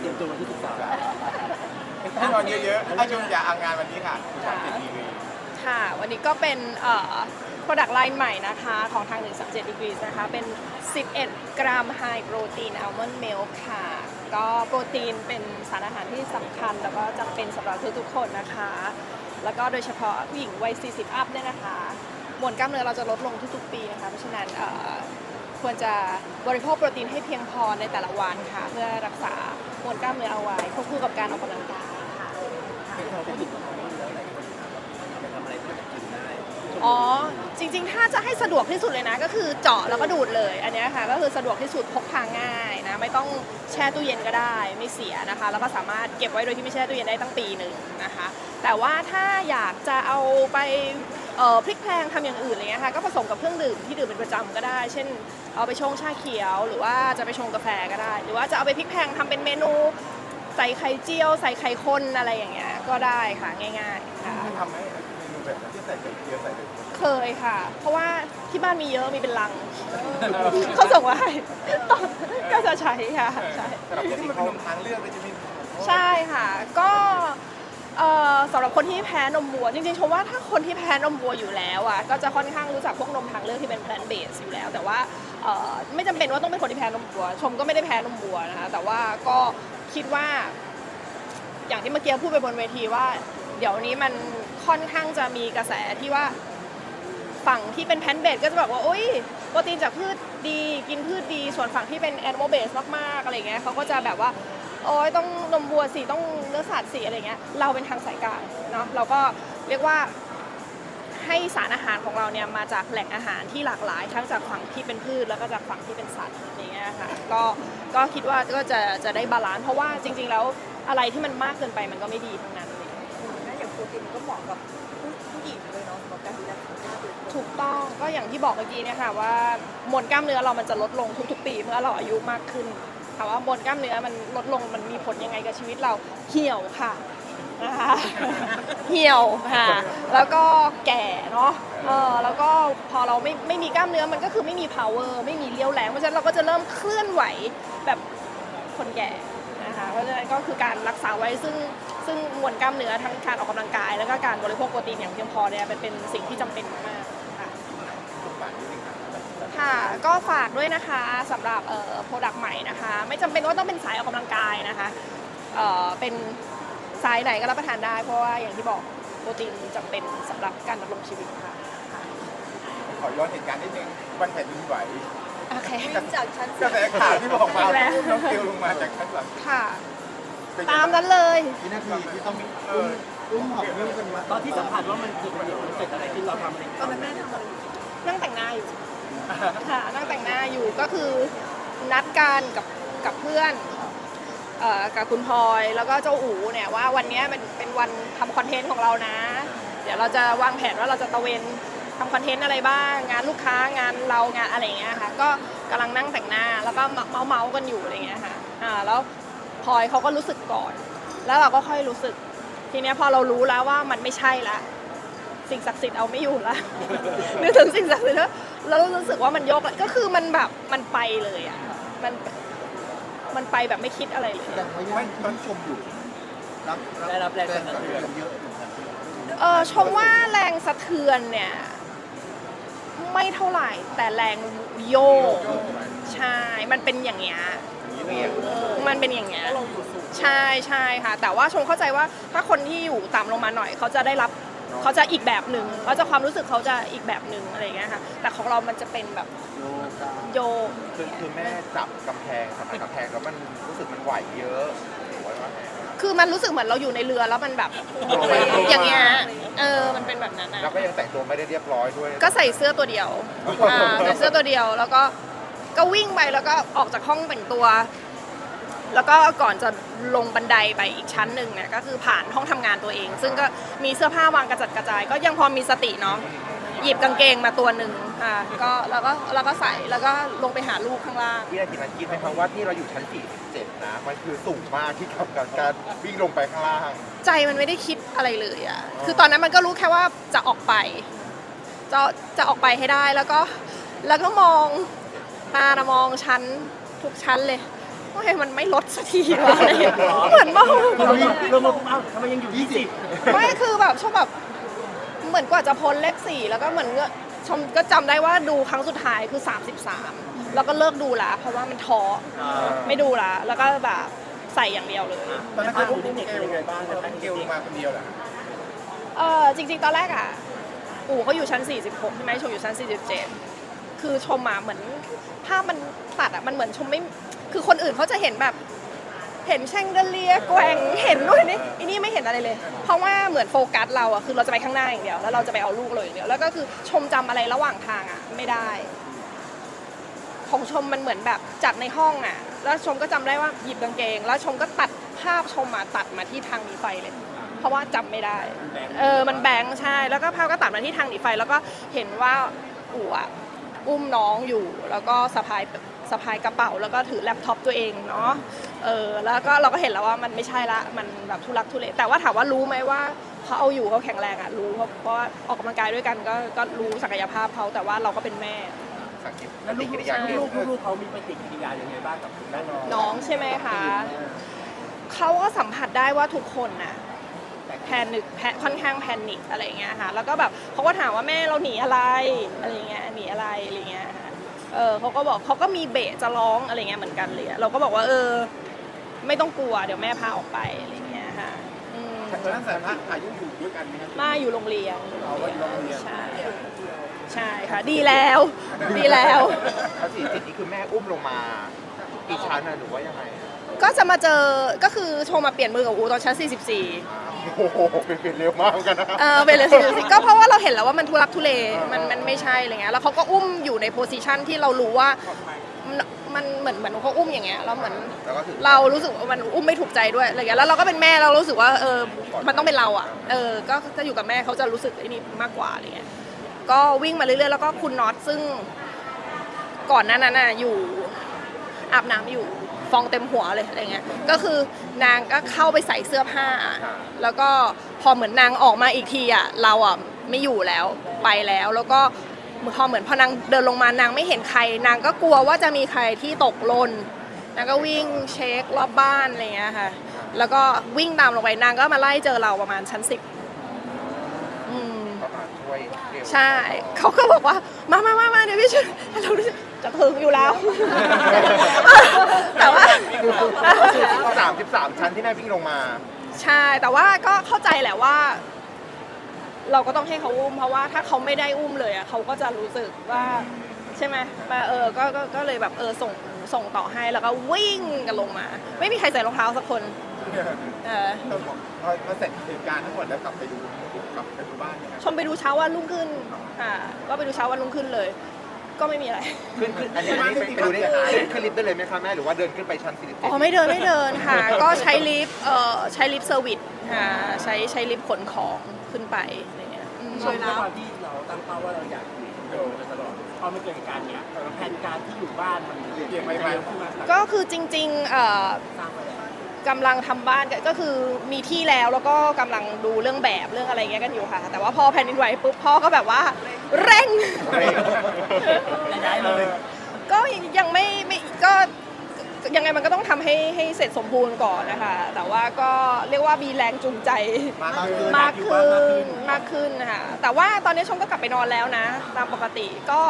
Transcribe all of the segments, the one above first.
เตรียมตัววันที่13ให้นอนเยอะๆให้ชมยาอางานวันนี้ค่ะคุณชาติทีวีค่ะ วันนี้ก็เป็นเอ่อ product line ใหม่นะคะของทาง 137 degrees นะคะ เป็น 11 กรัม high protein almond milk ค่ะ ก็โปรตีนเป็นสารอาหารที่สำคัญ แล้วก็จำเป็นสำหรับทุกๆคนนะคะ แล้วก็โดยเฉพาะผู้หญิงวัย 40 อัพเนี่ยนะคะ มวลกล้ามเนื้อเราจะลดลงทุกๆปีนะคะ เพราะฉะนั้นควรจะบริโภคโปรตีนให้เพียงพอในแต่ละวันค่ะ เพื่อรักษา มวลกล้ามเนื้อเอาไว้ควบคู่กับการออกกำลังกายค่ะเราก็หยิบมาของมันแล้วหลายคนถามว่าเอาไปทำอะไรก็จะกินได้อ๋อ จริงๆ ถ้าจะให้สะดวกที่สุดเลยนะ ก็คือเจาะแล้วก็ดูดเลย อันเนี้ยค่ะ ก็คือสะดวกที่สุดพกพาง่ายนะ ไม่ต้องแช่ตู้เย็นก็ได้ ไม่เสียนะคะ แล้วก็สามารถเก็บไว้โดยที่ไม่แช่ตู้เย็นได้ตั้งปีหนึ่งนะคะ แต่ว่าถ้าอยากจะเอาไปเอ่อพลิกแพลงทำอย่างอื่นอะไรเงี้ยค่ะ ก็ผสมกับเครื่องดื่มที่ดื่มเป็นประจำก็ได้ เช่น เอาไปชงชาเขียว หรือว่าจะไปชงกาแฟก็ได้ หรือว่าจะเอาไปพลิกแพลงทำเป็นเมนู ใส่ไข่เจียว ใส่ไข่ข้นอะไรอย่างเงี้ยก็ได้ค่ะง่ายๆค่ะทำไหมเมนูแบบนั้นที่ใส่ไข่เจียวใส่ไข่เคยค่ะ เพราะว่าที่บ้านมีเยอะมีเป็นลังเขาส่งมาให้ก็จะใช้ค่ะใช่สำหรับคนที่มันเป็นนมทางเลือกเลยจะมีใช่ค่ะ ก็ เอ่อสำหรับคนที่แพ้นมวัว จริงๆชมว่าถ้าคนที่แพ้นมวัวอยู่แล้วอะก็จะค่อนข้างรู้จักพวกนมทางเลือกที่เป็น plant based อยู่แล้ว แต่ว่าเอ่อไม่จำเป็นว่าต้องเป็นคนที่แพ้นมวัว ชมก็ไม่ได้แพ้นมวัวนะคะแต่ว่าก็คิดว่า อย่างที่เมื่อกี้พูดไปบนเวทีว่า เดี๋ยวนี้มันค่อนข้างจะมีกระแสที่ว่า ฝั่งที่เป็นแพนเบสก็จะบอกว่าโอ๊ยโปรตีนจากพืชดีกินพืชดี ส่วนฝั่งที่เป็นแอนิมอลเบสมากๆอะไรเงี้ยเขาก็จะแบบว่า อ๊ยต้องนมวัวสิต้องเนื้อสัตว์สิอะไรเงี้ยเราเป็นทางสายกลางเนาะเราก็เรียกว่าให้สารอาหารของเราเนี่ยมาจากแหล่งอาหารที่หลากหลาย ทั้งจากฝั่งที่เป็นพืชแล้วก็จากฝั่งที่เป็นสัตว์อย่างเงี้ยค่ะก็ก็คิดว่าก็จะจะได้บาลานซ์เพราะว่าจริง ๆ แล้วอะไรที่มันมากเกินไปมันก็ไม่ดีทั้งนั้นเลยนะอย่างโปรตีนก็เหมาะกับผู้ผู้หญิงเลยเนาะสำหรับการดูแลสุขภาพโดยตรงถูกต้องก็อย่างที่บอกเมื่อกี้เนี่ยค่ะว่ามวลกล้ามเนื้อเรามันจะลดลงทุกๆปีเมื่อเราอายุมากขึ้น ถามว่ามวลกล้ามเนื้อมันลดลงมันมีผลยังไงกับชีวิตเราเหี่ยวค่ะนะคะเหี่ยวค่ะ แล้วก็แก่เนาะเออแล้วก็พอเราไม่ไม่มีกล้ามเนื้อมันก็คือไม่มี power ไม่มีเรี่ยวแรงเพราะฉะนั้นเราก็จะเริ่มเคลื่อนไหวแบบคนแก่นะคะเพราะฉะนั้นก็คือการรักษาไว้ซึ่งซึ่งมวลกล้ามเนื้อทั้งการออกกำลังกาย แล้วก็การบริโภคโปรตีนอย่างเพียงพอเนี่ยเป็นเป็นสิ่งที่จำเป็นมากๆค่ะ ค่ะค่ะ ก็ฝากด้วยนะคะสำหรับเอ่อโปรดักต์ใหม่นะคะ ไม่จำเป็นว่าต้องเป็นสายออกกำลังกายนะคะเอ่อเป็นสายไหนก็รับประทานได้ เพราะว่าอย่างที่บอกโปรตีนจำเป็นสำหรับการดำรงชีวิตค่ะขอย้อนเหตุการณ์นิดนึงวันแผ่นดินไหวโอเคจากชั้นกระแสข่าวที่บอกมาอีกแล้วน้องฟิวลงมาจากชั้นหลังค่ะ เป็นไงตามนั้นเลย วินาทีที่ต้องเอออุ้มหอบเรื่องกันมาตอนที่สัมผัสว่ามันคือประโยชน์มันเกิดอะไรขึ้นเราทำอะไรตอนนั้นแม่ทำอะไรอยู่ นั่งแต่งหน้าอยู่ค่ะนั่งแต่งหน้าอยู่ก็คือนัดกันกับกับเพื่อนเอ่อกับคุณพลอยแล้วก็เจ้าอู๋เนี่ยว่าวันเนี้ยเป็นเป็นวันทำคอนเทนต์ของเรานะ เดี๋ยวเราจะวางแผนว่าเราจะตะเวนทำคอนเทนต์อะไรบ้าง งานลูกค้างานเรางานอะไรอย่างเงี้ยค่ะก็กำลังนั่งแต่งหน้าแล้วก็เมาเมาส์ๆกันอยู่อะไรอย่างเงี้ยค่ะอ่าแล้วพลอยเขาก็รู้สึกก่อน แล้วเราก็ค่อยรู้สึก ทีเนี้ยพอเรารู้แล้วว่ามันไม่ใช่ละ สิ่งศักดิ์สิทธิ์เอาไม่อยู่ละ นึกถึงสิ่งศักดิ์สิทธิ์แล้วแล้วรู้สึกว่ามันยกละก็คือมันแบบมันไปเลยอะมันมันไปแบบไม่คิดอะไรเลย แต่เขายังต้องชมอยู่รับได้รับแรงสั่นสะเทือน เยอะเหมือนกันเออชมว่าแรงสะเทือนเนี่ย ไม่เท่าไหร่ แต่แรงโยกใช่ มันเป็นอย่างเงี้ยมันเป็นอย่างเงี้ยใช่ใช่ค่ะ แต่ว่าชมเข้าใจว่าถ้าคนที่อยู่ต่ำลงมาหน่อย เขาจะได้รับ เขาจะอีกแบบหนึ่งเขาจะความรู้สึกเขาจะอีกแบบหนึ่งอะไรอย่างเงี้ยค่ะแต่ของเรามันจะเป็นแบบโยกาโยกคือคือแม่จับกำแพงสัมผัสกำแพงแล้วมันรู้สึกมันไหวเยอะหรือว่าไงคือมันรู้สึกเหมือนเราอยู่ในเรือแล้วมันแบบอย่างเงี้ยเออมันเป็นแบบนั้นนะแล้วก็ยังแต่งตัวไม่ได้เรียบร้อยด้วย ก็ใส่เสื้อตัวเดียวอ่าใส่เสื้อตัวเดียวแล้วก็ก็วิ่งไปแล้วก็ออกจากห้องแต่งตัว แล้วก็ก่อนจะลงบันไดไปอีกชั้นหนึ่งเนี่ยก็คือผ่านห้องทำงานตัวเอง ซึ่งก็มีเสื้อผ้าวางกระจัดกระจาย ก็ยังพอมีสติเนาะหยิบกางเกงมาตัวหนึ่งอ่าก็แล้วก็แล้วก็ใส่แล้วก็ลงไปหาลูกข้างล่าง วินาทีนั้นคิดไหมครับว่าที่เราอยู่ชั้น 47 นะ มันคือสูงมากที่กับการวิ่งลงไปข้างล่าง ใจมันไม่ได้คิดอะไรเลยอะคือตอนนั้นมันก็รู้แค่ว่าจะออกไป จะจะออกไปให้ได้แล้วก็แล้วก็มองตานะมองชั้นทุกชั้นเลย ว่าให้มันไม่ลดสักทีวะอะไรอย่างเงี้ยเหมือนว่า เราเรามาปุ๊บเอ้าทำไมยังอยู่ยี่สิบไม่คือแบบชอบแบบเหมือนกว่าจะพ้นเลขสี่แล้วก็เหมือนเงอะชมก็จำได้ว่าดูครั้งสุดท้ายคือ 33 แล้วก็เลิกดูละเพราะว่ามันท้อไม่ดูละแล้วก็แบบใส่อย่างเดียวเลย ตอนนั้นคืออุ้มเด็กเป็นยังไงบ้างในภาพเกลมาคนเดียวเหรอเออจริงๆ ตอนแรกอะ อู่เขาอยู่ชั้น 46 ใช่ไหมชมอยู่ชั้น 47 คือชมมาเหมือนภาพมันตัดอะมันเหมือนชมไม่ คือคนอื่นเขาจะเห็นแบบเห็นแชงเดเลียแกว่งเห็นด้วยนี่อันนี้ไม่เห็นอะไรเลย เพราะว่าเหมือนโฟกัสเราอะคือเราจะไปข้างหน้าอย่างเดียวแล้วเราจะไปเอาลูกเลยอย่างเดียวแล้วก็คือชมจำอะไรระหว่างทางอะไม่ได้ ของชมมันเหมือนแบบจากในห้องอะแล้วชมก็จำได้ว่าหยิบกางเกง แล้วชมก็ตัดภาพชมมาตัดมาที่ทางหนีไฟเลย เพราะว่าจำไม่ได้ เออมันแบงค์ใช่ แล้วก็ภาพก็ตัดมาที่ทางหนีไฟ แล้วก็เห็นว่าอู๋อะอุ้มน้องอยู่แล้วก็สะพาย สะพายกระเป๋า แล้วก็ถือแล็ปท็อปตัวเองเนาะเออแล้วก็เราก็เห็นแล้วว่ามันไม่ใช่ละมันแบบทุลักทุเลแต่ว่าถามว่ารู้ไหมว่าเขาเอาอยู่เขาแข็งแรงอะรู้เพราะเพราะว่าออกกำลังกายด้วยกันก็ก็รู้ศักยภาพเขาแต่ว่าเราก็เป็นแม่ สังเกตแล้วลูปฏิกกิริยาเกลลูกลูกเขามีปฏิกิริยายังไงบ้างกับคุณแม่น้องน้องใช่ไหมคะ เขาก็สัมผัสได้ว่าทุกคนน่ะแพนิคแพค่อนข้างแพนิคอะไรอย่างเงี้ยค่ะ แล้วก็แบบเขาก็ถามว่าแม่เราหนีอะไรอะไรอย่างเงี้ยหนีอะไรอะไรอย่างเงี้ยค่ะ เออเขาก็บอกเขาก็มีเบะจะร้องอะไรเงี้ยเหมือนกันเลยอะเราก็บอกว่าเออ ไม่ต้องกลัวเดี๋ยวแม่พาออกไปอะไรอย่างเงี้ยค่ะอืมตอนนั้นสายพักอายุอยู่ด้วยกันไหมครับมาอยู่โรงเรียนเอาไว้โรงเรียนใช่ใช่ค่ะ ดีแล้ว ดีแล้ว แล้วสี่สิบนี่คือแม่อุ้มลงมากี่ชั้นอะหรือว่ายังไงก็จะมาเจอก็คือโทรมาเปลี่ยนมือกับอูตอนชั้น44 โอ้โหเป็นเป็นเร็วมากเหมือนกันนะ เออเป็นเลยสิก็เพราะว่าเราเห็นแล้วว่ามันทุรักทุเลมันมันไม่ใช่อะไรเงี้ยแล้วเขาก็อุ้มอยู่ในโพสิชันที่เรารู้ว่ามันมันเหมือนเหมือนเขาอุ้มอย่างเงี้ยแล้วเหมือนแล้วก็ถือ เรารู้สึกว่ามันอุ้มไม่ถูกใจด้วยอะไรเงี้ยแล้วเราก็เป็นแม่เรารู้สึกว่าเออมันต้องเป็นเราอะเออก็จะอยู่กับแม่เขาจะรู้สึกไอ้นี่มากกว่าอะไรเงี้ยก็วิ่งมาเรื่อยๆแล้วก็คุณน็อตซึ่ง ก่อนหน้านั้นน่ะอยู่อาบน้ำอยู่ ฟองเต็มหัวเลยอะไรเงี้ยก็คือนางก็เข้าไปใส่เสื้อผ้า แล้วก็พอเหมือนนางออกมาอีกทีอะเราอะไม่อยู่แล้วไปแล้วแล้วก็พอเหมือนพอนางเดินลงมานางไม่เห็นใคร นางก็กลัวว่าจะมีใครที่ตกหล่นนางก็วิ่งเช็ครอบบ้านอะไรเงี้ยค่ะ แล้วก็วิ่งตามลงไปนางก็มาไล่เจอเราประมาณชั้นสิบอืมประมาณช่วยเกลใช่ เขาก็บอกว่า มามามามาเดี๋ยวพี่ช่วยเรารู้ สึกจะถึงอยู่แล้ว แต่ว่าสามสิบสามชั้นที่แม่วิ่งลงมา ใช่ แต่ว่าก็เข้าใจแหละว่า เราก็ต้องให้เขาอุ้มเพราะว่าถ้าเขาไม่ได้อุ้มเลยอะเขาก็จะรู้สึกว่าใช่ไหมมาเออก็ก็ก็เลยแบบเออส่งส่งต่อให้แล้วก็วิ่งกันลงมา ไม่มีใครใส่รองเท้าสักคน เออเราบอกพอพอเสร็จเหตุการณ์ทั้งหมดแล้วกลับไปดูกลับไปดูบ้านนะครับชมไปดูเช้าวันรุ่งขึ้นค่ะก็ไปดูเช้าวันรุ่งขึ้นเลย ก็ไม่มีอะไร ขึ้นขึ้นอันนี้อันนี้ไปดูได้ขึ้นขึ้นลิฟต์ได้เลยไหมคะแม่หรือว่าเดินขึ้นไปชั้นสี่สิบอ๋อไม่เดินไม่เดินค่ะ ก็ใช้ลิฟต์เอ่อใช้ลิฟต์เซอร์วิสค่ะใช้ใช้ลิฟต์ขนของขึ้นไปอะไรเงี้ยอืม ช่วยด้วยความที่เราตั้งเป้าว่าเราอยากอยู่คอนโดมาตลอดพอมันเกิดเหตุการณ์เนี้ยแผนการที่อยู่บ้านมันเปลี่ยนไปเร็วขึ้นมาก็คือจริงๆเอ่อ สร้างไปแล้ว กำลังทำบ้านก็ก็คือมีที่แล้วแล้วก็กำลังดูเรื่องแบบเรื่องอะไรเงี้ยกันอยู่ค่ะ แต่ว่าพอแผ่นดินไหวปุ๊บพ่อก็แบบว่าเร่งย้ายเลยก็ยังยังไม่ไม่ก็ยังไงมันก็ต้องทำให้ให้เสร็จสมบูรณ์ก่อนนะคะแต่ว่าก็เรียกว่ามีแรงจูงใจมากขึ้นมากขึ้นมากขึ้นนะคะแต่ว่าตอนนี้ชมก็กลับไปนอนแล้วนะ ตามปกติก็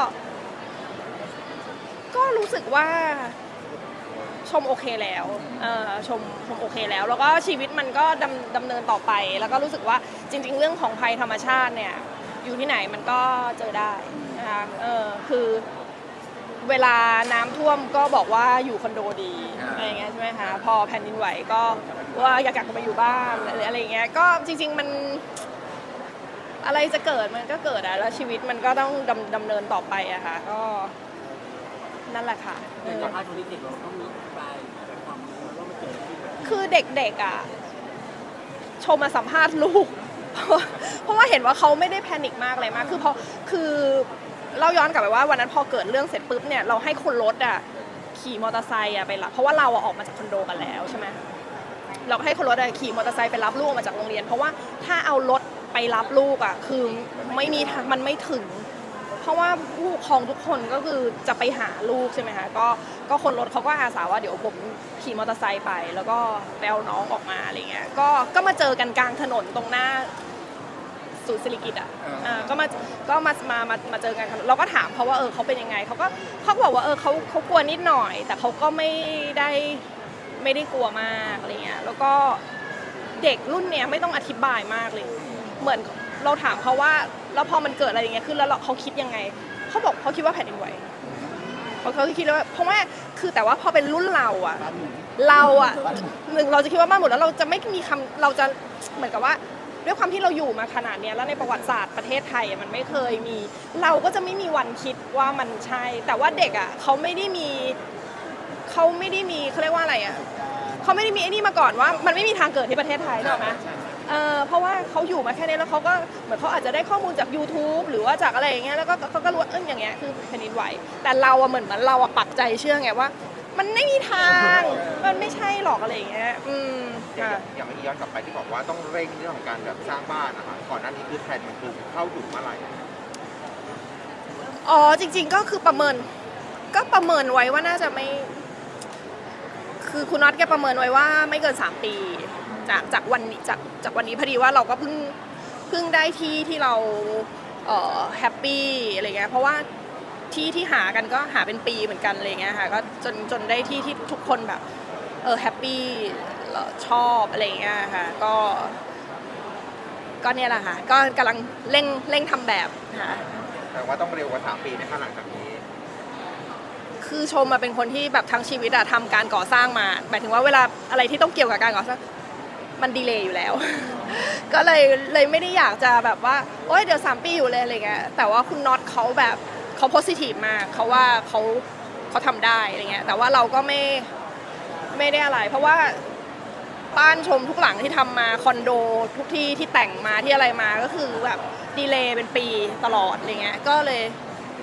ก็รู้สึกว่า ชมโอเคแล้วเออชมชมโอเคแล้ว แล้วก็ชีวิตมันก็ดำดำเนินต่อไป แล้วก็รู้สึกว่าจริง ๆ เรื่องของภัยธรรมชาติเนี่ยอยู่ที่ไหนมันก็เจอได้นะคะเออคือเวลาน้ำท่วมก็บอกว่าอยู่คอนโดดีอะไรอย่างเงี้ยใช่ไหมคะพอแผ่นดินไหวก็ว่าอยากกลับมาอยู่บ้านอะไรอะไรอย่างเงี้ยก็จริง ๆมัน อะไรจะเกิดมันก็เกิดอะแล้วชีวิตมันก็ต้องดำดำเนินต่อไปอะค่ะก็นั่นแหละค่ะเอในอภาคธุรกิจเราต้องมีรู้ว่ามันเกิดอะไรขึ้น คือเด็กๆอะชมมาสัมภาษณ์ลูกเพราะว่าเพราะว่าเห็นว่าเขาไม่ได้แพนิคมากอะไรมาก คือพอคือเราย้อนกลับไปว่าวันนั้นพอเกิดเรื่องเสร็จปุ๊บเนี่ยเราให้คนรถอะขี่มอเตอร์ไซค์อะไปรับเพราะว่าเราอะออกมาจากคอนโดกันแล้วใช่ไหมเราให้คนรถอะขี่มอเตอร์ไซค์ไปรับลูกออกมาจากโรงเรียน เพราะว่าถ้าเอารถไปรับลูกอะคือไม่มีทางมันไม่ถึง เพราะว่าผู้ปกครองทุกคนก็คือจะไปหาลูกใช่ไหมคะก็ก็คนรถเขาก็อาสาว่าเดี๋ยวผมขี่มอเตอร์ไซค์ไป แล้วก็ไปเอาน้องออกมาอะไรเงี้ยก็ก็มาเจอกันกลางถนนตรงหน้าศูนย์สิริกิตอะอ่าก็มาก็มามามามาเจอกันเราก็ถามเขาว่าเออเขาเป็นยังไงเขาก็เขาก็บอกว่าเออเขาเขากลัวนิดหน่อย แต่เขาก็ไม่ได้ไม่ได้กลัวมากอะไรเงี้ยแล้วก็เด็กรุ่นเนี้ยไม่ต้องอธิบายมากเลย เหมือนเราถามเขาว่า แล้วพอมันเกิดอะไรอย่างเงี้ยขึ้นแล้วเราเขาคิดยังไง เขาบอกเขาคิดว่าแผ่นดินไหวเขาเขาคิดว่าเพราะว่าคือแต่ว่าพอเป็นรุ่นเราอะเราอะหนึ่งเราจะคิดว่าบ้านหมดแล้วเราจะไม่มีคำเราจะเหมือนกับว่า ด้วยความที่เราอยู่มาขนาดเนี้ยแล้วในประวัติศาสตร์ประเทศไทยอะมันไม่เคยมี เราก็จะไม่มีวันคิดว่ามันใช่ แต่ว่าเด็กอะเขาไม่ได้มีเขาไม่ได้มีเขาเรียกว่าอะไรอะเขาไม่ได้มีไอ้นี่มาก่อนว่า มันไม่มีทางเกิดที่ประเทศไทยหรอกไหม เออเพราะว่าเขาอยู่มาแค่นี้แล้วเขาก็เหมือนเขาอาจจะได้ข้อมูลจาก YouTube หรือว่าจากอะไรอย่างเงี้ยแล้วก็เขาก็รู้ว่าเอออย่างเงี้ยคือแผ่นดินไหว แต่เราอะเหมือนเหมือนเราอะปักใจเชื่อไงว่า มันไม่มีทางมันไม่ใช่หรอกอะไรอย่างเงี้ยอืมอย่างค่ะอย่างเมื่อกี้ย้อนกลับไปที่บอกว่าต้องเร่งเรื่องของการแบบสร้างบ้านนะคะก่อนหน้านี้คือแผนมันคือเข้าถึงเมื่อไหร่อ๋อจริงๆก็คือประเมิน ก็ประเมินไว้ว่าน่าจะไม่ คือคุณน็อตแกประเมินไว้ว่าไม่เกิน 3 ปี จากจากวันนี้จากจากวันนี้พอดีว่าเราก็เพิ่งเพิ่งได้ที่ที่เราเอ่อแฮปปี้อะไรเงี้ยเพราะว่าที่ที่หากันก็หาเป็นปีเหมือนกันอะไรเงี้ยค่ะก็จนจนได้ที่ที่ทุกคนแบบเออแฮปปี้ชอบอะไรเงี้ยค่ะก็ก็เนี่ยแหละค่ะก็กำลังเร่งเร่งทำแบบค่ะแต่ว่าต้องเร็วกว่า3ปีไหมคะหลังจากนี้ คือชมมาเป็นคนที่แบบทั้งชีวิตอะทำการก่อสร้างมาหมายถึงว่าเวลาอะไรที่ต้องเกี่ยวกับการก่อสร้าง มันดีเลย์อยู่แล้ว ก็เลยเลยไม่ได้อยากจะแบบว่า โอ๊ยเดี๋ยว3ปีอยู่เลยอะไรเงี้ยแต่ว่าคุณน็อตเขาแบบเขาโพสิทีฟมากเขาว่าเขาเขาทำได้อะไรเงี้ยแต่ว่าเราก็ไม่ไม่ได้อะไร เพราะว่าบ้านชมทุกหลังที่ทำมาคอนโดทุกที่ที่แต่งมาที่อะไรมาก็คือแบบดีเลย์เป็นปีตลอดอะไรเงี้ยก็เลย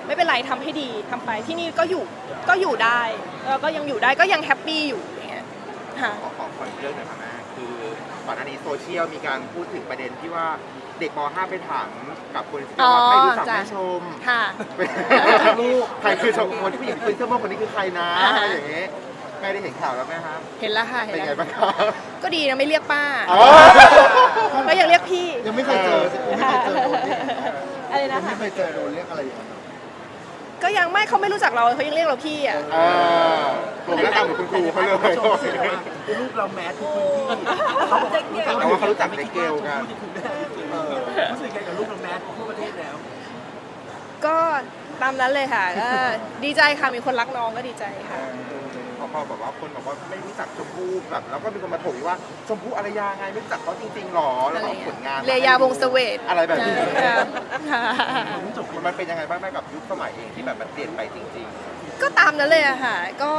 ไม่เป็นไรทำให้ดีทำไปที่นี่ก็อยู่ก็อยู่ได้แล้วก็ยังอยู่ได้ก็ยังแฮปปี้อยู่อย่างเงี้ยค่ะขอขอขออีกเรื่องหน่อยค่ะ ก่อนหน้านี้โซเชียลมีการพูดถึงประเด็นที่ว่าเด็กม .5 ไปถามกับคนที่อ๋อว่าไม่รู้จักจ้ะแม่ชมค่ะลูกใครคือชมคนที่ผู้หญิงปืนเสื้อม่วงคนนี้คือใครนะอ่าอะไรอย่างเงี้ยแม่ได้เห็นข่าวแล้วไหมครับเห็นแล้วค่ะเห็นเป็นไงแล้วบ้างครับก็ดีนะไม่เรียกป้าอ๋อก็ยังเรียกพี่ยังไม่เคยเจอยังไม่เคยเจอโดนเรียกอะไรยันะงไม่คะเคยเจอโดนเรียกอะไรอย่างเงี้ย ก็ยังไม่เขาไม่รู้จักเราเขายังเรียกเราพี่อะ อ่าผมหน้าตาเหมือนคุณครูเขาเลยแต่ในภาพคุณผู้ชมรู้สึกว่าลูกเราแมสทุกพื้นที่เขาบอกแต่ว่าเขารู้จักเด็กเกลกันเออรู้สึกไงกับลูกเราแมสทั่วประเทศแล้ว ก็ตามนั้นเลยค่ะก็ดีใจค่ะมีคนรักน้องก็ดีใจค่ะพ อพอแบบว่าคนบอกว่าไม่รู้จักชมพู่แบบแล้วก็มีคนมาถกอีกว่าชมพู่อารยาไงไม่รู้จักเขาจริงๆหรอแล้วก็เอาผลงานมเรยาวงศ์เสเวตอะไรแบบนี้ค่ะมันเป็นยังไงบ้างแม่กับยุคสมัยเองที่แบบมันเปลี่ยนไปจริง ก็ตามนั้นเลยอะค่ะก็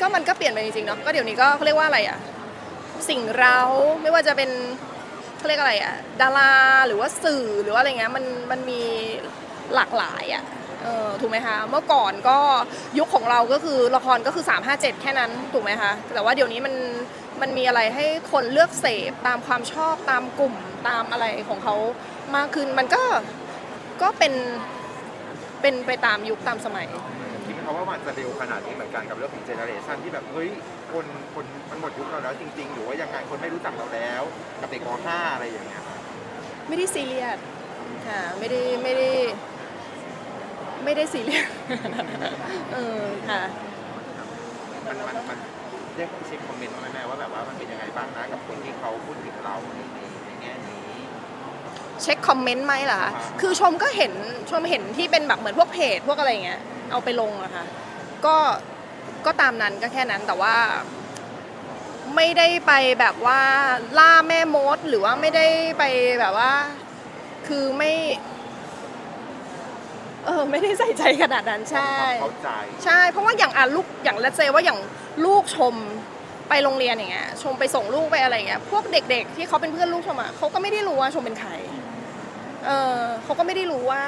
ก็มันก็เปลี่ยนไปจริงๆเนาะก็เดี๋ยวนี้ก็เขาเรียกว่าอะไรอะสิ่งเราไม่ว่าจะเป็นเขาเรียกอะไรอะดาราหรือว่าสื่อหรือว่าอะไรเงี้ยมันมันมีหลากหลายอะ เออถูกไหมคะ เมื่อก่อนก็ยุคของเราก็คือละครก็คือ 357 แค่นั้นถูกไหมคะ แต่ว่าเดี๋ยวนี้มันมันมีอะไรให้คนเลือกเสพตามความชอบตามกลุ่มตามอะไรของเขามากขึ้นมันก็ก็เป็นเป็นไปตามยุคตามสมัยๆคิดไหมครับว่ามันจะเร็วขนาดนี้เหมือนกันกับเรื่องของเจเนอเรชันที่แบบเฮ้ยคนคนมันหมดยุคเราแล้วจริง ๆ หรือว่ายังไงคนไม่รู้จักเราแล้ว กับเด็กม .5 อะไรอย่างเงี้ย ไม่ได้ซีเรียสค่ะไม่ได้ไม่ได้ ไม่ได้ซีเรียส เออค่ะ มันมันมันเรียกเช็คคอมเมนต์มาไหมแม่ว่าแบบว่ามันเป็นยังไงบ้างนะกับคนที่เขาพูดถึงเราในในในแง่นี้ เช็คคอมเมนต์ไหมล่ะอ่าคือชมก็เห็นชมเห็นที่เป็นแบบเหมือนพวกเพจพวกอะไรเงี้ย เอาไปลงอะค่ะ ก็ก็ตามนั้นก็แค่นั้นแต่ว่า ไม่ได้ไปแบบว่าล่าแม่มดหรือว่าไม่ได้ไปแบบว่า คือไม่ เออไม่ได้ใส่ใจขนาดนั้นใช่ความเข้าใจ ใช่ เพราะว่าอย่างอะลูกอย่างเลเซว่าอย่างลูกชมไปโรงเรียนอย่างเงี้ยชมไปส่งลูกไปอะไรอย่างเงี้ยพวกเด็กๆ ที่เขาเป็นเพื่อนลูกชมอะเขาก็ไม่ได้รู้ว่าชมเป็นใครเออเขาก็ไม่ได้รู้ว่า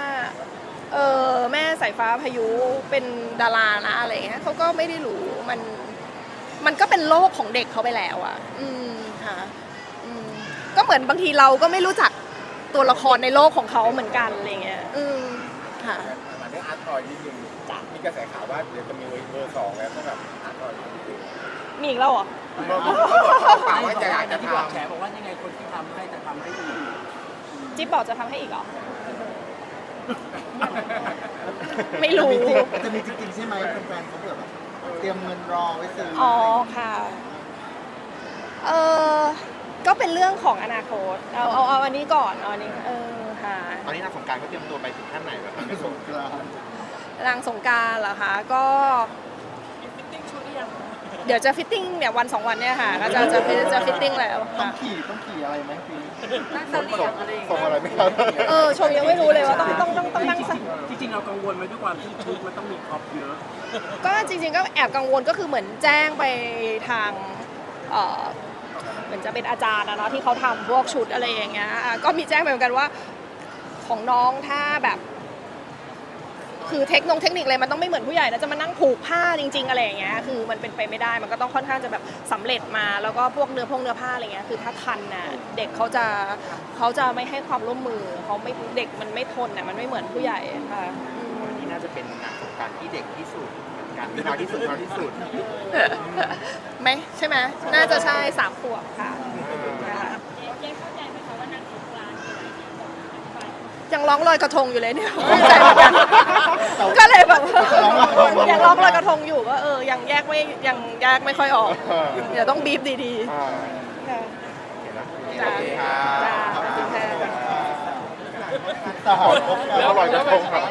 เออแม่สายฟ้าพายุเป็นดารานะอะไรเงี้ยเขาก็ไม่ได้รู้มันมันก็เป็นโลกของเด็กเขาไปแล้วอะ อืมค่ะอืมก็เหมือนบางทีเราก็ไม่รู้จักตัวละครในโลกของเขาเหมือนกันอะไรเงี้ยอืม ค่ะ มาเรื่องอาร์ตทอยนิดนึงมีกระแสข่าวว่าเดี๋ยวจะมีเวอร์สองแล้วก็แบบอาร์ตทอยมีอีกแล้วเหรอฝากว่าจะอยากจะที่ทบอกแฉบอกว่ายังไงคนที่ทำให้จะทำให้อีกจิ๊บบอกจะทำให้อีกเหรอำไม่รู้ จะมีจริงๆใช่ไหมแฟนๆเขาเผื่อแบบเตรียมเงินรอไว้ซื้ออ๋อค่ะ เออก็เป็นเรื่องของอนาคต เอาเอาเอาอันนี้ก่อนเอาอันนี้ เออ ค่ะ ตอนนี้นางสงกรารก็เตรียมตัวไปถึงขั้นไหนแล้วครับในสส่วนงกรานต์นางสงกรารเหรอคะก็เดี๋ยวจะฟิตติ้งเนี่ยวันสองวันเนี่ยค่ะก็จะจะจะฟิตติ้งแล้วต้อค่ะงขี่ต้องขี่อะไรไหมพี่นั่งเสลียงอะไรอย่างส่งเงี้ยอะไรไม่ครับเออชมยังไม่รู้เลยว่าต้องต้องต้องต้องนั่งสักจริงๆเรากังวลไหมด้วยความที่ชุดมันต้องมีครอบเยอะ ก็จริง ๆ ก็แอบกังวลก็คือเหมือนแจ้งไปทางเอ่อเหมือนจะเป็นอาจารย์นะเนาะที่เขาทำพวกชุดอะไรอย่างเงี้ยอะก็มีแจ้งไปเหมือนกันว่า ของน้องถ้าแบบ คือเทคโนงเทคนิคอะไรมันต้องไม่เหมือนผู้ใหญ่นะจะมานั่งผูกผ้าจริง ๆ อะไรอย่างเงี้ยคือมันเป็นไปไม่ได้มันก็ต้องค่อนข้างจะแบบสำเร็จมาแล้วก็พวกเนื้อพงเนื้อผ้าอะไรเงี้ยคือถ้าทันน่ะเด็กเขาจะเขาจะไม่ให้ความร่วมมือเขาไม่เด็กมันไม่ทนน่ะมันไม่เหมือนผู้ใหญ่ค่ะอืมนี่น่าจะเป็นนางสงกรารที่เด็กที่สุดการที่น้อยที่สุดน้อยที่สุดไหมใช่ไหมน่าจะใช่สามขวบค่ะ ยังร้องลอยกระทงอยู่เลยเนี่ยไม่ใจเหมือนกันก็เลยแบบยังร้องลอยกระทงอยู่ก็เออยังแยกไม่ยังแยกไม่ค่อยออก เดี๋ยวต้องบีบดีอ่าๆค่ะเห็นแล้วจ้าโอเคครับจ้าขอบคุณค่ะสหายพบกันแล้วลอยกระทงครับ